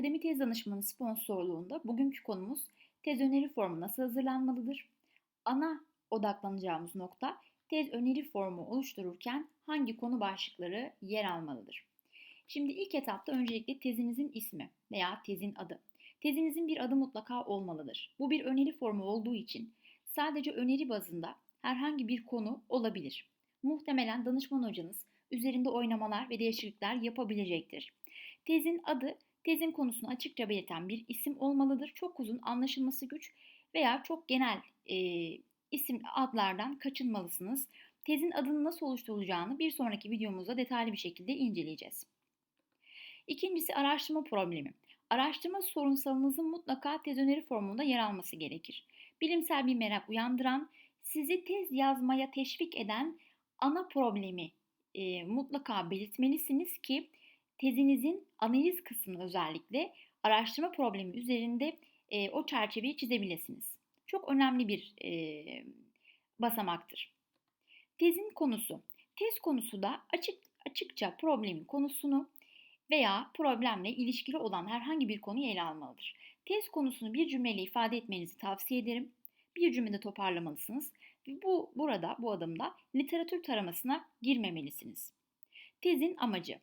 Akademi Tez Danışmanı sponsorluğunda bugünkü konumuz tez öneri formu nasıl hazırlanmalıdır? Ana odaklanacağımız nokta tez öneri formu oluştururken hangi konu başlıkları yer almalıdır? Şimdi ilk etapta öncelikle tezinizin ismi veya tezin adı. Tezinizin bir adı mutlaka olmalıdır. Bu bir öneri formu olduğu için sadece öneri bazında herhangi bir konu olabilir. Muhtemelen danışman hocanız üzerinde oynamalar ve değişiklikler yapabilecektir. Tezin adı tezin konusunu açıkça belirten bir isim olmalıdır. Çok uzun, anlaşılması güç veya çok genel e, isim adlardan kaçınmalısınız. Tezin adının nasıl oluşturulacağını bir sonraki videomuzda detaylı bir şekilde inceleyeceğiz. İkincisi araştırma problemi. Araştırma sorunsalınızın mutlaka tez öneri formunda yer alması gerekir. Bilimsel bir merak uyandıran, sizi tez yazmaya teşvik eden ana problemi e, mutlaka belirtmelisiniz ki tezinizin analiz kısmını özellikle araştırma problemi üzerinde e, o çerçeveyi çizebilirsiniz. Çok önemli bir e, basamaktır. Tezin konusu. Tez konusu da açık açıkça problemin konusunu veya problemle ilişkili olan herhangi bir konuyu ele almalıdır. Tez konusunu bir cümleyle ifade etmenizi tavsiye ederim. Bir cümlede toparlamalısınız bu burada bu adımda literatür taramasına girmemelisiniz. Tezin amacı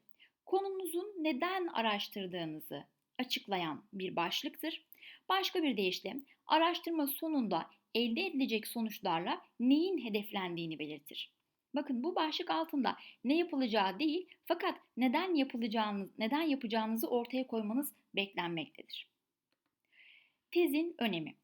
konunuzun neden araştırdığınızı açıklayan bir başlıktır. Başka bir deyişle araştırma sonunda elde edilecek sonuçlarla neyin hedeflendiğini belirtir. Bakın bu başlık altında ne yapılacağı değil fakat neden yapılacağınız, neden yapacağınızı ortaya koymanız beklenmektedir. Tezin önemi.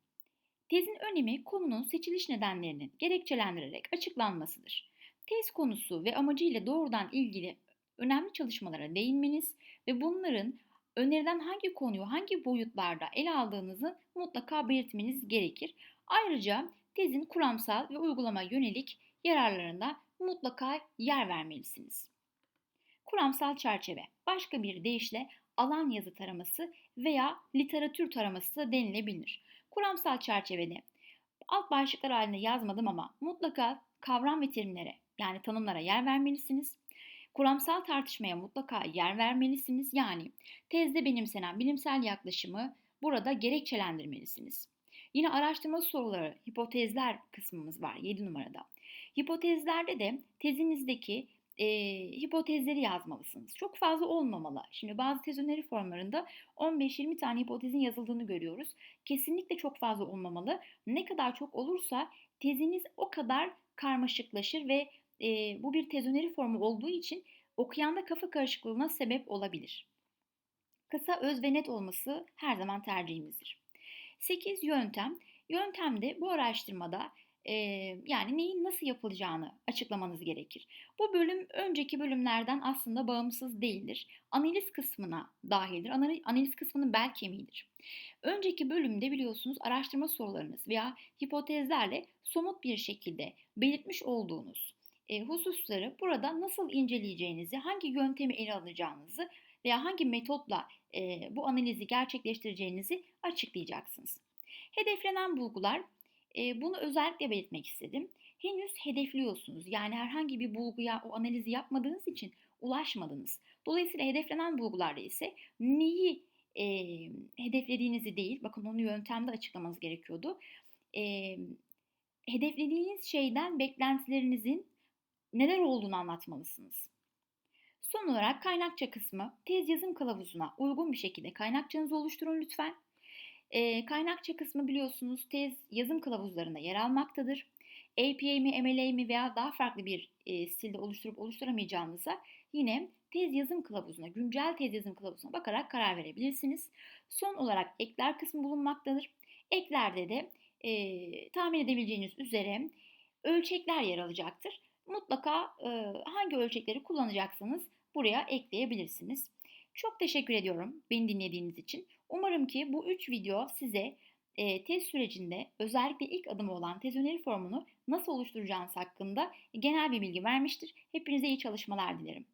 Tezin önemi konunun seçiliş nedenlerinin gerekçelendirerek açıklanmasıdır. Tez konusu ve amacı ile doğrudan ilgili önemli çalışmalara değinmeniz ve bunların önerilen hangi konuyu hangi boyutlarda ele aldığınızı mutlaka belirtmeniz gerekir. Ayrıca tezin kuramsal ve uygulama yönelik yararlarında mutlaka yer vermelisiniz. Kuramsal çerçeve, başka bir deyişle alan yazı taraması veya literatür taraması da denilebilir. Kuramsal çerçevede alt başlıklar halinde yazmadım ama mutlaka kavram ve terimlere yani tanımlara yer vermelisiniz. Kuramsal tartışmaya mutlaka yer vermelisiniz. Yani tezde benimsenen bilimsel yaklaşımı burada gerekçelendirmelisiniz. Yine araştırma soruları, hipotezler kısmımız var 7 numarada. Hipotezlerde de tezinizdeki e, hipotezleri yazmalısınız. Çok fazla olmamalı. Şimdi bazı tez öneri formlarında 15-20 tane hipotezin yazıldığını görüyoruz. Kesinlikle çok fazla olmamalı. Ne kadar çok olursa teziniz o kadar karmaşıklaşır ve e, bu bir tez öneri formu olduğu için okuyanda kafa karışıklığına sebep olabilir. Kısa, öz ve net olması her zaman tercihimizdir. 8 yöntem. Yöntemde bu araştırmada e, yani neyin nasıl yapılacağını açıklamanız gerekir. Bu bölüm önceki bölümlerden aslında bağımsız değildir. Analiz kısmına dahildir. Analiz kısmının bel kemiğidir. Önceki bölümde biliyorsunuz araştırma sorularınız veya hipotezlerle somut bir şekilde belirtmiş olduğunuz e, hususları burada nasıl inceleyeceğinizi, hangi yöntemi ele alacağınızı veya hangi metotla e, bu analizi gerçekleştireceğinizi açıklayacaksınız. Hedeflenen bulgular, e, bunu özellikle belirtmek istedim. Henüz hedefliyorsunuz. Yani herhangi bir bulguya o analizi yapmadığınız için ulaşmadınız. Dolayısıyla hedeflenen bulgularda ise neyi e, hedeflediğinizi değil, bakın onu yöntemde açıklamanız gerekiyordu. E, hedeflediğiniz şeyden beklentilerinizin neler olduğunu anlatmalısınız. Son olarak kaynakça kısmı tez yazım kılavuzuna uygun bir şekilde kaynakçanızı oluşturun lütfen. E, kaynakça kısmı biliyorsunuz tez yazım kılavuzlarında yer almaktadır. APA mi, MLA mi veya daha farklı bir e, stilde oluşturup oluşturamayacağınıza yine tez yazım kılavuzuna, güncel tez yazım kılavuzuna bakarak karar verebilirsiniz. Son olarak ekler kısmı bulunmaktadır. Eklerde de e, tahmin edebileceğiniz üzere ölçekler yer alacaktır mutlaka e, hangi ölçekleri kullanacaksanız buraya ekleyebilirsiniz. Çok teşekkür ediyorum beni dinlediğiniz için. Umarım ki bu 3 video size e, tez sürecinde özellikle ilk adımı olan tez öneri formunu nasıl oluşturacağınız hakkında genel bir bilgi vermiştir. Hepinize iyi çalışmalar dilerim.